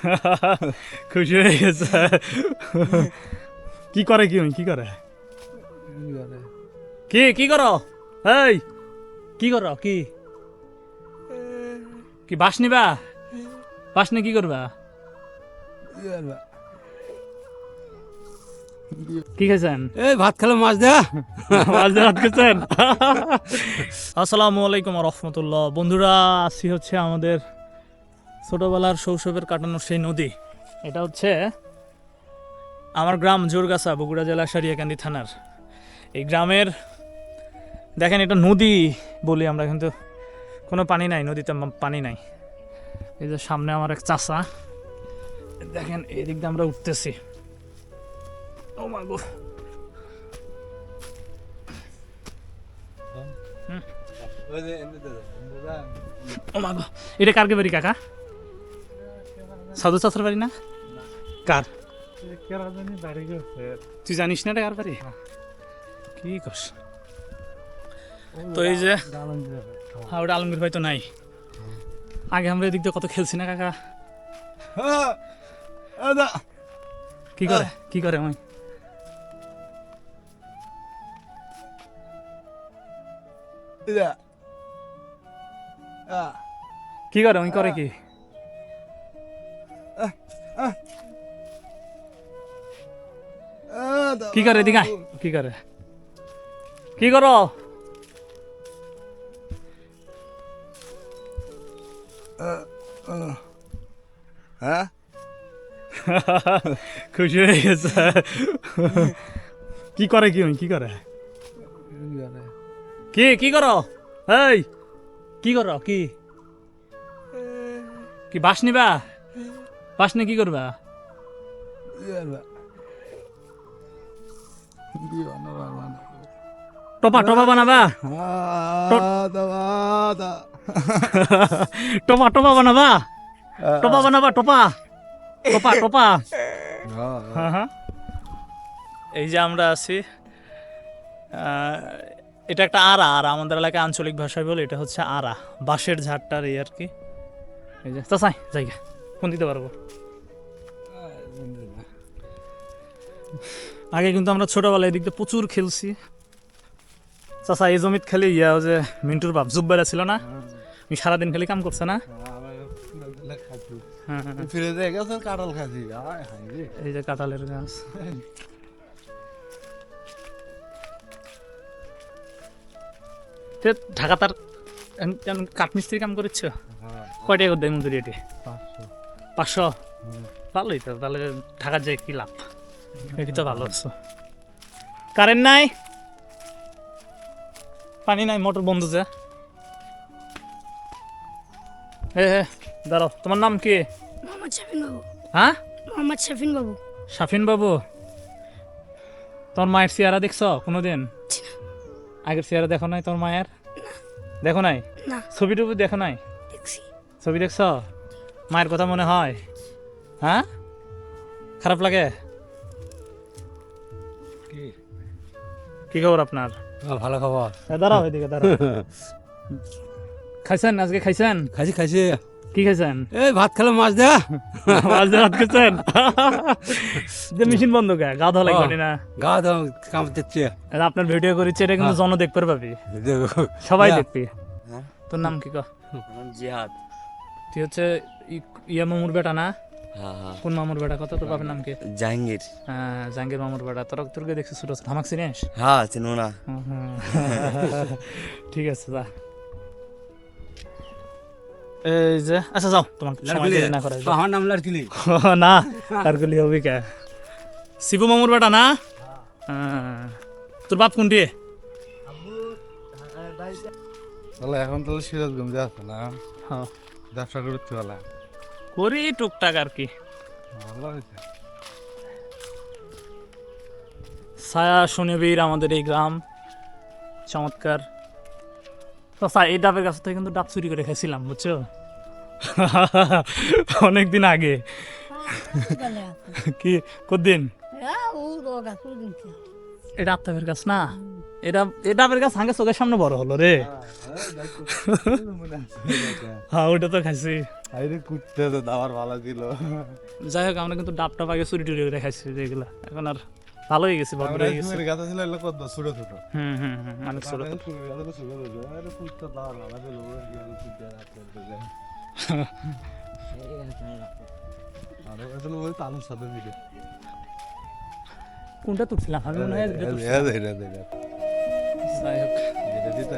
খুশি হয়ে গেছে। কি করে কি কি করে? কি কি করো? এই কি করো? কি? কি বাস নিবা? বাস নিয়ে কি করবা? কি খাইছেন এই ভাত খেলে মাছ দেয়া। মাছ দেয়া ভাত খেয়েছেন? আসসালামু আলাইকুম রহমতুল্লাহ। বন্ধুরা আসি হচ্ছে আমাদের ছোটবেলার শৈশবের কাটানোর সেই নদী এটা হচ্ছে আমার গ্রাম জোরগাছা বগুড়া জেলা সারিয়াকান্দি থানার। এই গ্রামের দেখেন এটা নদী বলি আমরা কিন্তু কোনো পানি নাই নদীতে পানি নাই। এই যে সামনে আমার এক চাষা দেখেন এই দিক দিয়ে আমরা উঠতেছি। ও মা গো ও মা গো এটা কার কে বাড়ি কাকা? সাধু চাষার বাড়ি না? কার? তুই জানিস না কার বাড়ি? কি কস? তো এই যে হ্যাঁ। ওটা আলমগীর ভাই তো নাই। আগে আমরা এদিক দিয়ে কত খেলছি না কাকা? কি করে? কি করে আমি কি করে? ওই করে কি? কি করে এদিকে কি করে? কি করো? হ্যাঁ? খুশি হয়ে গেছে। কি করে কি কি করে? কি কি করো? এই কি করো? কি? কি বাস নিবা? বাস নিয়ে কি করবা? টপা টপা বানাবা। টপা টপা বানাবা। টপা বানাবা টপা। টপা টপা। হ্যাঁ হ্যাঁ। এই যে আমরা আছি এটা একটা আড়া আর আমাদের এলাকায় আঞ্চলিক ভাষায় বলে এটা হচ্ছে আরা। বাঁশের ঝাড়টার এই আর কি। এই যে চাচাই জায়গা ফোন দিতে পারব। আগে কিন্তু আমরা ছোটবেলায় এদিক দিয়ে প্রচুর খেলছি। চাচা এই জমিত খালি ইয়া যে মিন্টুর বাপ জুব্বাইরা ছিল না? আমি সারাদিন খালি কাম করছে না? ফিরে যায় গেছে কাঁঠাল খাসি আয় রে এই যে কাঁঠালের গাছ। ঢাকা তার কাঠমিস্ত্রি কাম করেছ? কয় টাকা দেয় মজুরি এটি পাঁচশো? ভালোই তো তাহলে ঢাকার যে কি লাভ? এটি তো ভালো আছো। কারেন্ট নাই? পানি নাই মোটর বন্ধ যে। এ হে দাঁড়াও তোমার নাম কি? মোহাম্মদ শাফিন বাবু। হ্যাঁ? মোহাম্মদ শাফিন বাবু। শাফিন বাবু? তোর মায়ের চেহারা দেখছ কোনোদিন? আগের চেহারা দেখো নাই তোর মায়ের? দেখো নাই? ছবি টবি দেখো নাই? ছবি দেখছ? মায়ের কথা মনে হয়? হ্যাঁ? খারাপ লাগে? কি খবর আপনার? ভালো খবর। দাঁড়াও এদিকে দাঁড়াও। খাইছেন আজকে খাইছেন? খাইছি খাসি কি খাইছেন? এই ভাত খেলে মাছ দেয়া মাছ দিয়ে ভাত খাইছেন? যে মেশিন বন্ধ কে? গা ধোয়া লাগবে না গা দাও কাম দিচ্ছে। আপনার ভিডিও করেছে এটা কিন্তু জন দেখতে পাবি। সবাই দেখবি। তোর নাম কি ক? জিহাদ। তুই হচ্ছে ইয়া মামুর বেটা না? হ্যাঁ হ্যাঁ কোন মামুর বেটা? কত তোর বাপের নাম কি? জাহাঙ্গীর। হ্যাঁ, জাহাঙ্গীর মামুর বেটা। তোর তোরকে দেখছি ছোট চিনিস? হ্যাঁ চিনো না। ঠিক আছে যা। এই যে আচ্ছা যাও। তোমার না করে। আমার নাম না হবে কে? শিবু মামুর বেটা না? হ্যাঁ। তোর বাপ কোনটি? তাহলে এখন তাহলে সিরাজগঞ্জে আছে না? হ্যাঁ। ব্যবসা করতে বলা করি টুকটাক আর কি ছায়া শনিবীর আমাদের এই গ্রাম চমৎকার তো স্যার এই ডাবের কাছ থেকে কিন্তু ডাব চুরি করে খাইছিলাম বুঝছ অনেক দিন আগে কি কদিন এটা আত্মাবের গাছ না এটা এটা আমার কাছে সাঙ্গে চোখের সামনে বড় হলো রে। হ্যাঁ ওটা তো খাইছি। আরে কুত্তে তো দাবার ভালো ছিল। যাই হোক আমরা কিন্তু ডাব টাপ আগে চুরি টুরি করে খাইছি যেগুলো এখন আর ভালো হয়ে গেছি ভদ্র হয়ে গেছে। গাছ ছিল এগুলো কত ছোট ছোট। হুম হুম হুম অনেক ছোট ছোট আরে কুত্তে দাবার ভালো ছিল আরে আসলে ওই তালুর সাথে মিলে। কোনটা তুলছিলাম? আমি মনে হয় নায়ক যেটা দিত